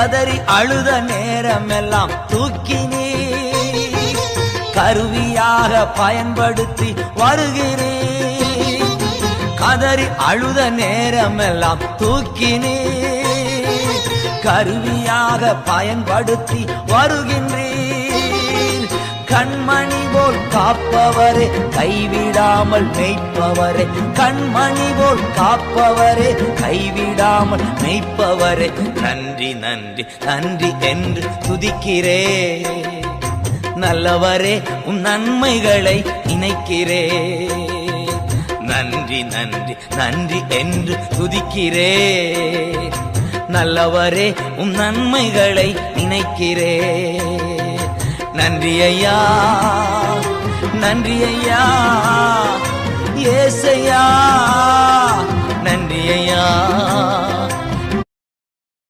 கதறி அழுத நேரமெல்லாம் தூக்கி நீ கருவியாக பயன்படுத்தி வருகிறேன் கதறி அழுத நேரமெல்லாம் தூக்கி நீ கருவியாக பயன்படுத்தி வருகின்றேன் கண்மணி போல் காப்பவரே கைவிடாமல் மெய்ப்பவரே. கண்மணி போல் காப்பவரே கைவிடாமல் மெய்ப்பவரே. நன்றி நன்றி நன்றி என்று துதிக்கிறே. நல்லவரே உன் நன்மைகளை நினைக்கிறே நன்றி நன்றி நன்றி என்று துதிக்கிறே. நல்லவரே உன் நன்மைகளை நினைக்கிறே. நன்றி ஐயா நன்றி ஐயா ஏசையா?